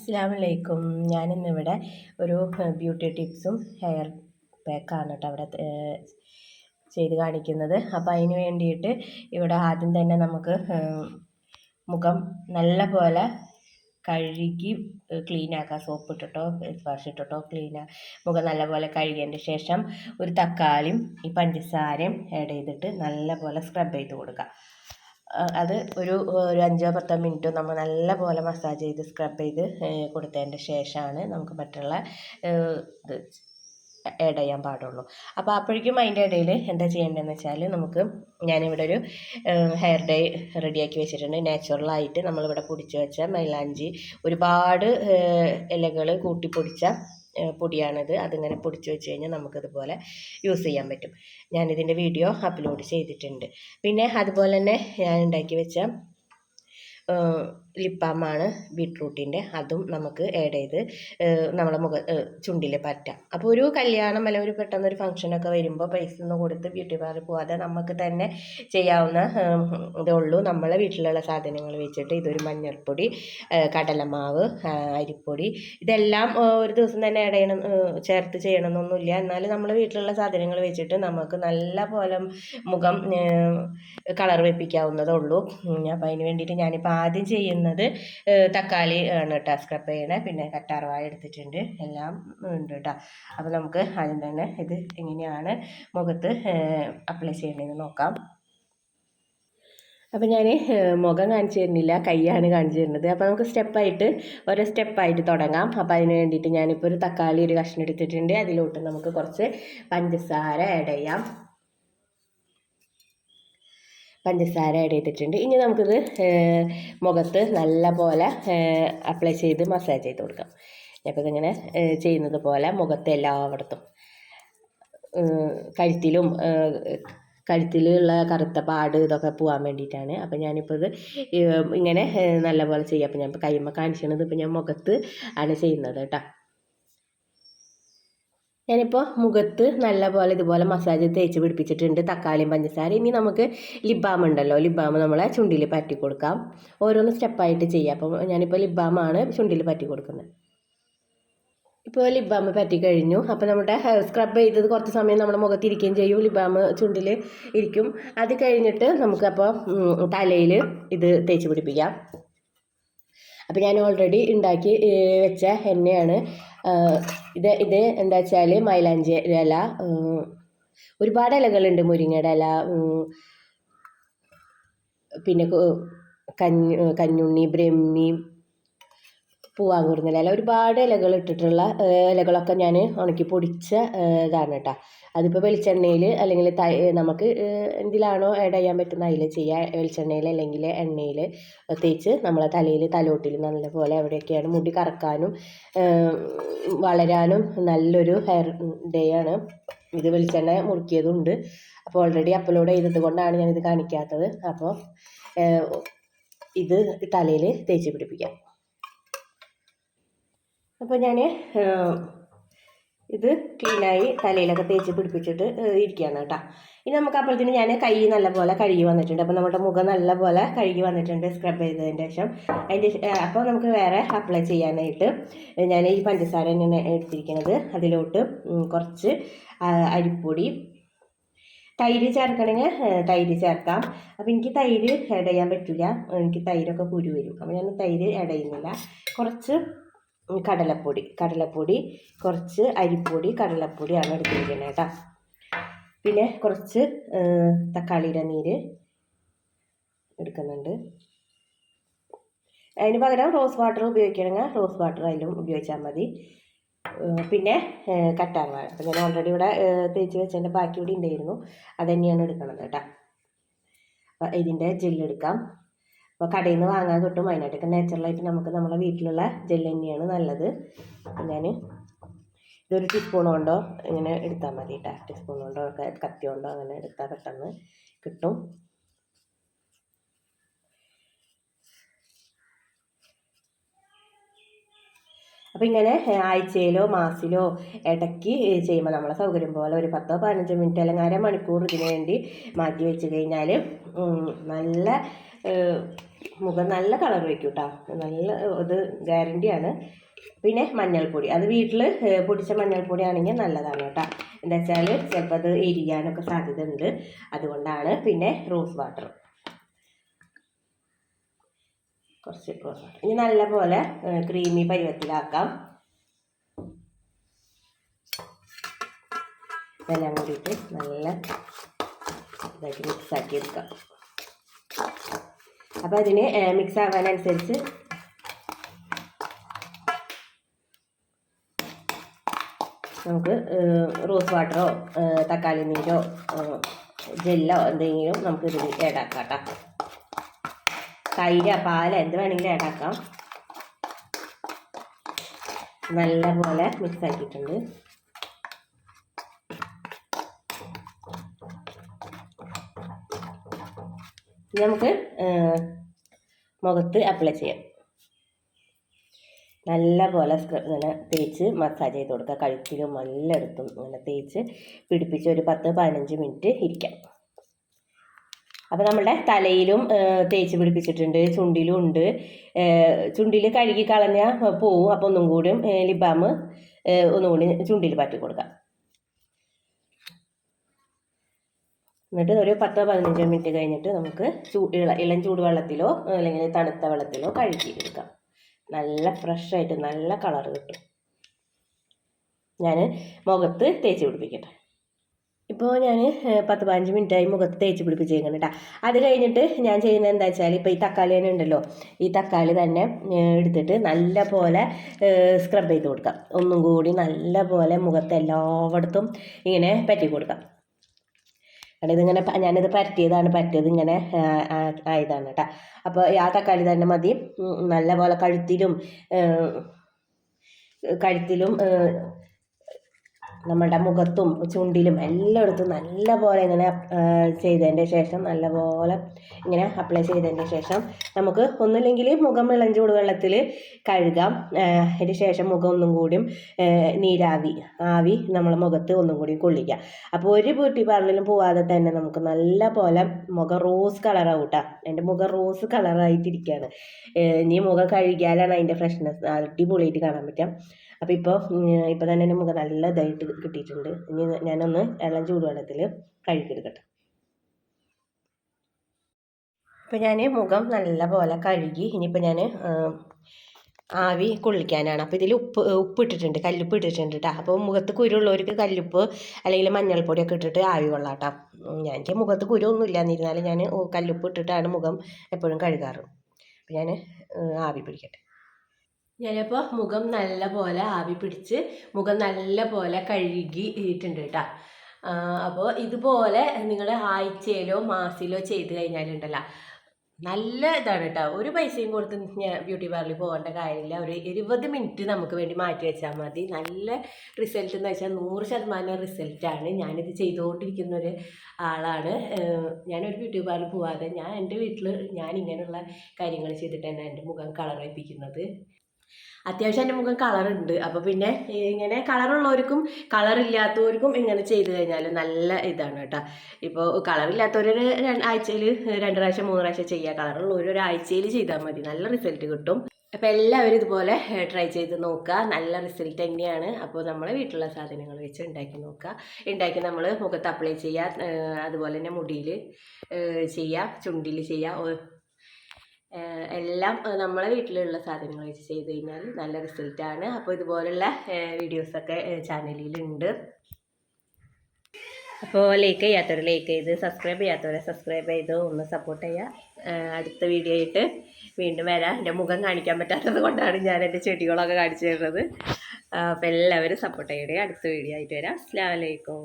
അസ്സാം വലൈക്കും ഞാനിന്നിവിടെ ഒരു ബ്യൂട്ടി ടിപ്സും ഹെയർ പാക്കാണ് കേട്ടോ അവിടെ ചെയ്ത് കാണിക്കുന്നത്. അപ്പോൾ അതിന് വേണ്ടിയിട്ട് ഇവിടെ ആദ്യം തന്നെ നമുക്ക് മുഖം നല്ല പോലെ കഴുകി ക്ലീൻ ആക്കുക സോപ്പ് ഇട്ടിട്ടോ ഫേസ് വാഷ് ഇട്ടിട്ടോ ക്ലീൻ മുഖം നല്ലപോലെ കഴുകിയതിന്റെ ശേഷം ഒരു തക്കാളിയും ഈ പഞ്ചസാരയും ആഡ് ചെയ്തിട്ട് നല്ലപോലെ സ്ക്രബ് ചെയ്ത് കൊടുക്കുക അത് ഒരു ഒരു അഞ്ചോ പത്തോ മിനിറ്റ് നമ്മൾ നല്ല പോലെ മസാജ് ചെയ്ത് സ്ക്രബ് ചെയ്ത് കൊടുത്തതിന്റെ ശേഷമാണ് നമുക്ക് മറ്റുള്ള ഇത് ആഡ് ചെയ്യാൻ പാടുള്ളൂ. അപ്പോൾ അപ്പോഴേക്കും അതിന്റെ ഇടയിൽ എന്താ ചെയ്യേണ്ടതെന്ന് വെച്ചാൽ നമുക്ക് ഞാനിവിടെ ഒരു ഹെയർ ഡൈ റെഡിയാക്കി വെച്ചിട്ടുണ്ട്. നാച്ചുറലായിട്ട് നമ്മളിവിടെ പൊടിച്ച് വെച്ച മൈലാഞ്ചി ഒരുപാട് ഇലകൾ കൂട്ടി പൊടിച്ച പൊടിയാണിത്. അതിങ്ങനെ പൊടിച്ച് വെച്ച് കഴിഞ്ഞാൽ നമുക്കിതുപോലെ യൂസ് ചെയ്യാൻ പറ്റും. ഞാനിതിന്റെ വീഡിയോ അപ്ലോഡ് ചെയ്തിട്ടുണ്ട്. പിന്നെ അതുപോലെ തന്നെ ഞാൻ ഉണ്ടാക്കി വെച്ച ലിപ്പാമാണ് ബീട്രൂട്ടിന്റെ. അതും നമുക്ക് ആഡ് ചെയ്ത് നമ്മളെ മുഖ ചുണ്ടിൽ പറ്റാം. അപ്പോൾ ഒരു കല്യാണം അല്ലെങ്കിൽ ഒരു പെട്ടെന്നൊരു ഫംഗ്ഷനൊക്കെ വരുമ്പോൾ പൈസ ഒന്നും കൊടുത്ത് ബ്യൂട്ടി പാർലർ പോവാതെ നമുക്ക് തന്നെ ചെയ്യാവുന്ന ഇതേ ഉള്ളൂ. നമ്മളെ വീട്ടിലുള്ള സാധനങ്ങൾ വെച്ചിട്ട് ഇതൊരു മഞ്ഞൾപ്പൊടി കടലമാവ് അരിപ്പൊടി ഇതെല്ലാം ഒരു ദിവസം തന്നെ ആഡ് ചെയ്യണം ചേർത്ത് ചെയ്യണമെന്നൊന്നുമില്ല. എന്നാലും നമ്മളെ വീട്ടിലുള്ള സാധനങ്ങൾ വെച്ചിട്ട് നമുക്ക് നല്ല പോലെ മുഖം കളർ വെപ്പിക്കാവുന്നതേ ഉള്ളൂ. അപ്പോൾ അതിന് വേണ്ടിയിട്ട് ഞാനിപ്പോൾ ആദ്യം ചെയ്യുന്നത്. തക്കാളി ആണ് കേട്ടോ സ്ക്രബ് ചെയ്യണേ. പിന്നെ കറ്റാർവാഴ എടുത്തിട്ടുണ്ട്. എല്ലാം ഉണ്ട് കേട്ടോ. അപ്പോൾ നമുക്ക് ആദ്യം തന്നെ ഇത് എങ്ങനെയാണ് മുഖത്ത് അപ്ലൈ ചെയ്യേണ്ടതെന്ന് നോക്കാം. അപ്പോൾ ഞാൻ മുഖം കാണിച്ചു തരുന്നില്ല. കൈയാണ് കാണിച്ചു തരുന്നത്. അപ്പോൾ നമുക്ക് സ്റ്റെപ്പായിട്ട് ഓരോ സ്റ്റെപ്പായിട്ട് തുടങ്ങാം. അപ്പോൾ അതിന് വേണ്ടിയിട്ട് ഞാനിപ്പോൾ ഒരു തക്കാളി ഒരു കഷ്ണം എടുത്തിട്ടുണ്ട്. അതിലോട്ട് നമുക്ക് കുറച്ച് പഞ്ചസാര ആഡ് ചെയ്യാം. പഞ്ചസാര ആഡ് ചെയ്തിട്ടുണ്ട്. ഇനി നമുക്കിത് മുഖത്ത് നല്ല പോലെ അപ്ലൈ ചെയ്ത് മസാജ് ചെയ്ത് കൊടുക്കാം. ഞാനിപ്പോൾ ഇതിങ്ങനെ ഏർ, ചെയ്യുന്നത് പോലെ മുഖത്ത് എല്ലായിടത്തും കഴുത്തിലും കഴുത്തിലുള്ള കറുത്ത പാട് ഇതൊക്കെ പോകാൻ വേണ്ടിയിട്ടാണ്. അപ്പോൾ ഞാനിപ്പോൾ ഇത് ഇങ്ങനെ നല്ലപോലെ ചെയ്യാം. അപ്പോൾ ഞാൻ ഇപ്പോൾ കൈമ കാണിച്ചത് ഇപ്പോൾ ഞാൻ മുഖത്ത് ആണ് ചെയ്യുന്നത് കേട്ടോ. ഞാനിപ്പോൾ മുഖത്ത് നല്ലപോലെ ഇതുപോലെ മസാജ് തേച്ച് പിടിപ്പിച്ചിട്ടുണ്ട് തക്കാളിയും പഞ്ചസാര ഇനി നമുക്ക് ലിബാം ഉണ്ടല്ലോ ലിബാം നമ്മളെ ചുണ്ടിൽ പറ്റി കൊടുക്കാം. ഓരോന്ന് സ്റ്റെപ്പായിട്ട് ചെയ്യാം. അപ്പം ഞാനിപ്പോൾ ലിബാമാണ് ബാമാണ് ചുണ്ടിൽ പറ്റി കൊടുക്കുന്നത്. ഇപ്പോൾ ലിബാം പറ്റി കഴിഞ്ഞു. അപ്പോൾ നമ്മുടെ സ്ക്രബ് ചെയ്തത് കുറച്ച് സമയം നമ്മുടെ മുഖത്ത് ഇരിക്കുകയും ചെയ്യും. ലിബാം ചുണ്ടിൽ ഇരിക്കും. അത് കഴിഞ്ഞിട്ട് നമുക്കപ്പോൾ തലയിൽ ഇത് തേച്ച് പിടിപ്പിക്കാം. അപ്പോൾ ഞാൻ ഓൾറെഡി ഉണ്ടാക്കി വെച്ച എണ്ണയാണ് ഇത് ഇത് എന്താ വെച്ചാൽ മൈലാഞ്ചി ഇല ഒരുപാട് ഇലകളുണ്ട് മുരിങ്ങയുടെ ഇല പിന്നെ കഞ്ഞു കഞ്ഞുണ്ണി ബ്രഹ്മി പൂവാങ്കുറുന്നല ഇല ഒരുപാട് ഇലകൾ ഇട്ടിട്ടുള്ള ഇലകളൊക്കെ ഞാൻ ഉണക്കി പൊടിച്ച ഇതാണ് കേട്ടോ അതിപ്പോൾ വെളിച്ചെണ്ണയിൽ അല്ലെങ്കിൽ നമുക്ക് എന്തിലാണോ ആഡ് ചെയ്യാൻ പറ്റുന്ന അതിൽ ചെയ്യുക വെളിച്ചെണ്ണയിൽ അല്ലെങ്കിൽ എണ്ണയിൽ തേച്ച് നമ്മളെ തലയിൽ തലോട്ടിൽ നല്ലപോലെ എവിടെയൊക്കെയാണ് മുടി കറക്കാനും വളരാനും നല്ലൊരു ഹെയർ ഡേ ആണ്. ഇത് വെളിച്ചെണ്ണ മുറുക്കിയതുണ്ട്. അപ്പോൾ ഓൾറെഡി അപ്ലോഡ് ചെയ്തത് കൊണ്ടാണ് ഞാനിത് കാണിക്കാത്തത്. അപ്പോൾ ഇത് തലയിൽ തേച്ച് പിടിപ്പിക്കാം. അപ്പോൾ ഞാൻ ഇത് ക്ലീനായി തലയിലൊക്കെ തേച്ച് പിടിപ്പിച്ചിട്ട് ഇരിക്കുകയാണ് കേട്ടോ. ഇനി നമുക്ക് അപ്പോഴത്തേന് ഞാൻ കൈ നല്ലപോലെ കഴുകി വന്നിട്ടുണ്ട്. അപ്പോൾ നമ്മുടെ മുഖം നല്ലപോലെ കഴുകി വന്നിട്ടുണ്ട് സ്ക്രബ് ചെയ്തതിന് ശേഷം. അതിന്റെ അപ്പോൾ നമുക്ക് വേറെ അപ്ലൈ ചെയ്യാനായിട്ട് ഞാൻ ഈ പഞ്ചസാര തന്നെയാണ് എടുത്തിരിക്കുന്നത്. അതിലോട്ട് കുറച്ച് അരിപ്പൊടി. തൈര് ചേർക്കണമെങ്കിൽ തൈര് ചേർക്കാം. അപ്പോൾ എനിക്ക് തൈര് ആഡ് ചെയ്യാൻ പറ്റില്ല എനിക്ക് തൈരൊക്കെ കുരു വരും. അപ്പോൾ ഞാൻ തൈര് ആഡ് ചെയ്യുന്നില്ല. കുറച്ച് കടലപ്പൊടി കടലപ്പൊടി കുറച്ച് അരിപ്പൊടി കടലപ്പൊടിയാണ് എടുത്തിരിക്കുന്നത് കേട്ടോ. പിന്നെ കുറച്ച് തക്കാളിയുടെ നീര് എടുക്കുന്നുണ്ട്. അതിന് പകരം റോസ് വാട്ടർ ഉപയോഗിക്കണമെങ്കിൽ റോസ് വാട്ടർ അതിലും ഉപയോഗിച്ചാൽ മതി. പിന്നെ കറ്റാർവാഴ. അപ്പം ഞാൻ ഓൾറെഡി ഇവിടെ തേച്ച് വെച്ചതിന്റെ ബാക്കി കൂടി ഉണ്ടായിരുന്നു. അത് തന്നെയാണ് എടുക്കണത് കേട്ടോ. അപ്പം ഇതിന്റെ ജെല്ലെടുക്കാം അപ്പോൾ കടയിൽ നിന്ന് വാങ്ങാൻ കിട്ടും. അതിനായിട്ടൊക്കെ നാച്ചുറലായിട്ട് നമുക്ക് നമ്മുടെ വീട്ടിലുള്ള ജെല്ല് തന്നെയാണ് നല്ലത്. ഞാൻ ഇതൊരു ടീസ്പൂൺ കൊണ്ടോ ഇങ്ങനെ എടുത്താൽ മതി കേട്ടോ ടീസ്പൂൺ കൊണ്ടോ കത്തി കൊണ്ടോ അങ്ങനെ എടുത്താൽ പെട്ടെന്ന് കിട്ടും. അപ്പോൾ ഇങ്ങനെ ആഴ്ചയിലോ മാസത്തിലോ ഇടയ്ക്ക് ചെയ്യുമ്പോൾ നമ്മളെ സൗകര്യം പോലെ ഒരു പത്തോ പതിനഞ്ചോ മിനിറ്റ് അല്ലെങ്കിൽ അര മണിക്കൂർ ഇതിന് വേണ്ടി മാറ്റി വെച്ച് കഴിഞ്ഞാൽ നല്ല മുഖം നല്ല കളർ വയ്ക്കും കേട്ടോ നല്ല ഇത് ഗ്യാരണ്ടിയാണ് പിന്നെ മഞ്ഞൾപ്പൊടി. അത് വീട്ടിൽ പൊടിച്ച മഞ്ഞൾപ്പൊടി ആണെങ്കിൽ നല്ലതാണ് കേട്ടോ എന്താ വെച്ചാൽ ചിലപ്പോൾ അത് എരിയാനൊക്കെ സാധ്യത ഉണ്ട് അതുകൊണ്ടാണ് പിന്നെ റോസ് വാട്ടർ. കുറച്ച് വാട്ടർ ഇനി നല്ല പോലെ ക്രീമി പരുവത്തിലാക്കാം. ഇതെല്ലാം കൂടിയിട്ട് നല്ല ഇതാക്കി മിക്സാക്കി എടുക്കാം. അപ്പോൾ അതിന് മിക്സ് ആവാനനുസരിച്ച് നമുക്ക് റോസ് വാട്ടറോ തക്കാളി നീരോ ജെല്ലോ എന്തെങ്കിലും നമുക്ക് ഇതിൽ ഏടാക്കാം കേട്ടോ. തൈര് പാല എന്ത് വേണമെങ്കിലും ഏടാക്കാം നല്ല പോലെ മിക്സ് ആക്കിയിട്ടുണ്ട്. ഇനി നമുക്ക് മുഖത്ത് അപ്ലൈ ചെയ്യാം. നല്ല പോലെ സ്ക്രബ് ഇങ്ങനെ തേച്ച് മസാജ് ചെയ്ത് കൊടുക്കുക. കഴുത്തിലും എല്ലായിടത്തും ഇങ്ങനെ തേച്ച് പിടിപ്പിച്ച് ഒരു പത്ത് പതിനഞ്ച് മിനിറ്റ് ഇരിക്കാം. അപ്പോൾ നമ്മുടെ തലയിലും തേച്ച് പിടിപ്പിച്ചിട്ടുണ്ട് ചുണ്ടിലും ഉണ്ട്. ചുണ്ടിൽ കഴുകി കളഞ്ഞാൽ പോവും. അപ്പോൾ ഒന്നും കൂടി ലിബാം ഒന്നുകൂടി ചുണ്ടിൽ പറ്റി കൊടുക്കാം. എന്നിട്ട് ഒരു പത്തോ പതിനഞ്ചോ മിനിറ്റ് കഴിഞ്ഞിട്ട് നമുക്ക് ഇള ഇളം ചൂടുവെള്ളത്തിലോ അല്ലെങ്കിൽ തണുത്ത വെള്ളത്തിലോ കഴുകി എടുക്കാം. നല്ല ഫ്രഷായിട്ട് നല്ല കളർ കിട്ടും. ഞാൻ മുഖത്ത് തേച്ച് പിടിപ്പിക്കട്ടെ. ഇപ്പോൾ ഞാൻ പത്ത് പതിനഞ്ച് മിനിറ്റായി മുഖത്ത് തേച്ച് പിടിപ്പിച്ചേക്കണം കേട്ടോ അത് കഴിഞ്ഞിട്ട് ഞാൻ ചെയ്യുന്നത് എന്താ വെച്ചാൽ ഇപ്പോൾ ഈ തക്കാളി തന്നെ ഉണ്ടല്ലോ. ഈ തക്കാളി തന്നെ എടുത്തിട്ട് നല്ല പോലെ സ്ക്രബ് ചെയ്ത് കൊടുക്കാം. ഒന്നും കൂടി നല്ല പോലെ മുഖത്ത് എല്ലായിടത്തും ഇങ്ങനെ പറ്റി കൊടുക്കാം. കാരണം ഇതിങ്ങനെ ഞാനിത് പരത്തിയതാണ്. പറ്റിയത് ഇങ്ങനെ ആയതാണ് കേട്ടോ അപ്പോൾ ആ തക്കാളി തന്നെ മതി. നല്ല പോലെ കഴുത്തിലും കഴുത്തിലും നമ്മളുടെ മുഖത്തും ചുണ്ടിലും എല്ലായിടത്തും നല്ല പോലെ ഇങ്ങനെ ചെയ്തതിന്റെ ശേഷം നല്ലപോലെ ഇങ്ങനെ അപ്ലൈ ചെയ്തതിന്റെ ശേഷം നമുക്ക് ഒന്നുമില്ലെങ്കിൽ മുഖം ഇളം ചൂടുവെള്ളത്തിൽ കഴുകാം. അതിന് ശേഷം മുഖം ഒന്നും കൂടിയും നീരാവി ആവി നമ്മൾ മുഖത്ത് ഒന്നും കൂടി കൊള്ളിക്കുക. അപ്പോൾ ഒരു ബ്യൂട്ടി പാർലറിലും പോവാതെ തന്നെ നമുക്ക് നല്ല പോലെ മുഖം റോസ് കളറാവും കേട്ടോ എന്റെ മുഖം റോസ് കളറായിട്ടിരിക്കുകയാണ് ഇനി മുഖം കഴുകിയാലാണ് അതിന്റെ ഫ്രഷ്നെസ് അടിപൊളിയായിട്ട് കാണാൻ പറ്റുക. അപ്പോൾ ഇപ്പോൾ ഇപ്പോൾ തന്നെ എന്റെ മുഖം നല്ല ഇതായിട്ട് കിട്ടിയിട്ടുണ്ട്. ഇനി ഞാനൊന്ന് ഇളം ചൂടുവെള്ളത്തിൽ കഴുകിയെടുക്കട്ടെ. ഇപ്പോൾ ഞാൻ മുഖം നല്ല പോലെ കഴുകി ഇനിയിപ്പോൾ ഞാൻ ആവി കൊള്ളിക്കാനാണ്. അപ്പോൾ ഇതിൽ ഉപ്പ് ഉപ്പ് ഇട്ടിട്ടുണ്ട് കല്ലുപ്പ് ഇട്ടിട്ടുണ്ട് കേട്ടോ അപ്പോൾ മുഖത്ത് കുരുള്ളവർക്ക് കല്ലുപ്പ് അല്ലെങ്കിൽ മഞ്ഞൾപ്പൊടിയൊക്കെ ഇട്ടിട്ട് ആവി കൊള്ളാം കേട്ടോ ഞാൻ എനിക്ക് മുഖത്ത് കുരുവൊന്നും എന്നിരുന്നാലും ഞാൻ കല്ലുപ്പ് ഇട്ടിട്ടാണ് മുഖം എപ്പോഴും കഴുകാറ്. അപ്പോൾ ഞാൻ ആവി പിടിക്കട്ടെ. ഞാനിപ്പോൾ മുഖം നല്ല പോലെ ആവി പിടിച്ച് മുഖം നല്ല പോലെ കഴുകി കഴുകിയിട്ടുണ്ട് കേട്ടോ. അപ്പോൾ ഇതുപോലെ നിങ്ങൾ ആഴ്ചയിലോ മാസത്തിലോ ചെയ്ത് കഴിഞ്ഞാലുണ്ടല്ലോ. നല്ല ഇതാണ് കേട്ടോ. ഒരു പൈസയും കൊടുത്ത് ഞാൻ ബ്യൂട്ടി പാർലറിൽ പോകേണ്ട കാര്യമില്ല. ഒരു ഇരുപത് മിനിറ്റ് നമുക്ക് വേണ്ടി മാറ്റി വെച്ചാൽ മതി. നല്ല റിസൾട്ട് എന്ന് വെച്ചാൽ നൂറ് ശതമാനം റിസൾട്ടാണ് ഞാനിത് ചെയ്തുകൊണ്ടിരിക്കുന്ന ഒരു ആളാണ്. ഞാനൊരു ബ്യൂട്ടി പാർലറിൽ പോവാതെ ഞാൻ എന്റെ വീട്ടിൽ ഞാൻ ഇങ്ങനെയുള്ള കാര്യങ്ങൾ ചെയ്തിട്ട് എന്റെ മുഖം കളർ വയ്പ്പിക്കുന്നത് അത്യാവശ്യം എന്റെ മുഖം കളറുണ്ട് അപ്പോൾ പിന്നെ ഇങ്ങനെ കളറുള്ളവർക്കും കളറില്ലാത്തവർക്കും ഇങ്ങനെ ചെയ്ത് കഴിഞ്ഞാൽ നല്ല ഇതാണ് കേട്ടോ. ഇപ്പോൾ കളറില്ലാത്തവർ ആഴ്ചയിൽ രണ്ട് പ്രാവശ്യം മൂന്ന് പ്രാവശ്യം ചെയ്യുക കളറുള്ളവർ ഒരാഴ്ചയിൽ ചെയ്താൽ മതി. നല്ല റിസൾട്ട് കിട്ടും. അപ്പോൾ എല്ലാവരും ഇതുപോലെ ട്രൈ ചെയ്ത് നോക്കുക നല്ല റിസൾട്ട് തന്നെയാണ്. അപ്പോൾ നമ്മൾ വീട്ടിലുള്ള സാധനങ്ങൾ വെച്ച് ഉണ്ടാക്കി നോക്കുക ഉണ്ടാക്കി നമ്മൾ മുഖത്ത് അപ്ലൈ ചെയ്യുക അതുപോലെ തന്നെ മുടിയിൽ ചെയ്യുക ചുണ്ടിൽ ചെയ്യുക എല്ലാം നമ്മളെ വീട്ടിലുള്ള സാധനങ്ങൾ വെച്ച് ചെയ്ത് കഴിഞ്ഞാൽ നല്ല റിസൾട്ടാണ് അപ്പോൾ ഇതുപോലുള്ള വീഡിയോസൊക്കെ ചാനലിലുണ്ട് അപ്പോൾ ലൈക്ക് ചെയ്യാത്തവർ ലൈക്ക് ചെയ്ത് സബ്സ്ക്രൈബ് ചെയ്യാത്തവരെ സബ്സ്ക്രൈബ് ചെയ്ത് ഒന്ന് സപ്പോർട്ട് ചെയ്യുക. അടുത്ത വീഡിയോ ആയിട്ട് വീണ്ടും വരാം. എന്റെ മുഖം കാണിക്കാൻ പറ്റാത്തത് കൊണ്ടാണ് ഞാൻ എന്റെ ചെടികളൊക്കെ കാണിച്ചു തരുന്നത്. അപ്പോൾ എല്ലാവരും സപ്പോർട്ട് ചെയ്യണേ. അടുത്ത വീഡിയോ ആയിട്ട് വരാം. അസ്സലാമു വലൈക്കും